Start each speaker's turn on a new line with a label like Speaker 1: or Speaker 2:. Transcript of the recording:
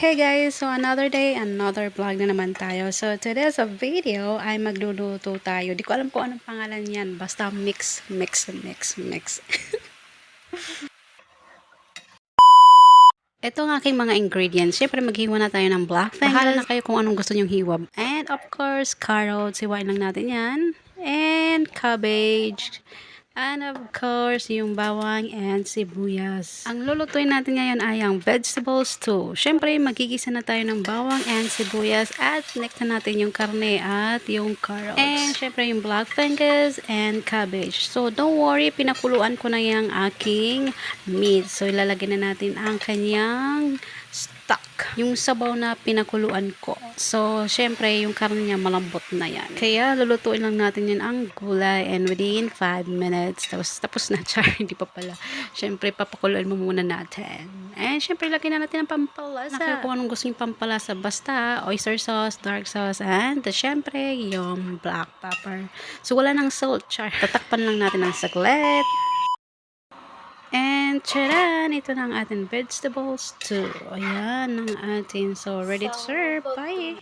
Speaker 1: Hey guys! So another day, another vlog na naman tayo. So today's video ay magluluto tayo. Di ko alam kung anong pangalan yan. Basta mix, mix, mix, mix. Ito ang aking mga ingredients. Siyempre, maghiwa na tayo ng black fingers. Bahala na kayo kung anong gusto nyong hiwa. And of course, carrots. Hiwain lang natin yan. And cabbage. And of course, yung bawang and sibuyas. Ang lulutuin natin ngayon ay ang vegetables too. Siyempre, magigisa na tayo ng bawang and sibuyas at next na natin yung karne at yung carrots. And siyempre, yung black fingers and cabbage. So, don't worry, pinakuluan ko na yung aking meat. So, ilalagay na natin ang kanyang stock. Yung sabaw na pinakuluan ko. So, syempre, yung karne niya malambot na yan. Kaya, lulutuin lang natin yan ang gulay and within 5 minutes. Tapos, tapos na, char. Hindi pa pala. Syempre, papakuluan mo muna natin. And, syempre, lagyan na natin ang pampalasa. Nakaya kung anong gusto yung pampalasa. Basta, oyster sauce, dark sauce, and, syempre, yung black pepper. So, wala nang salt, char. Tatakpan lang natin ng saglit. And charan, ito na ang ating vegetables too. Ayan ang atin. So, ready to serve. Bye!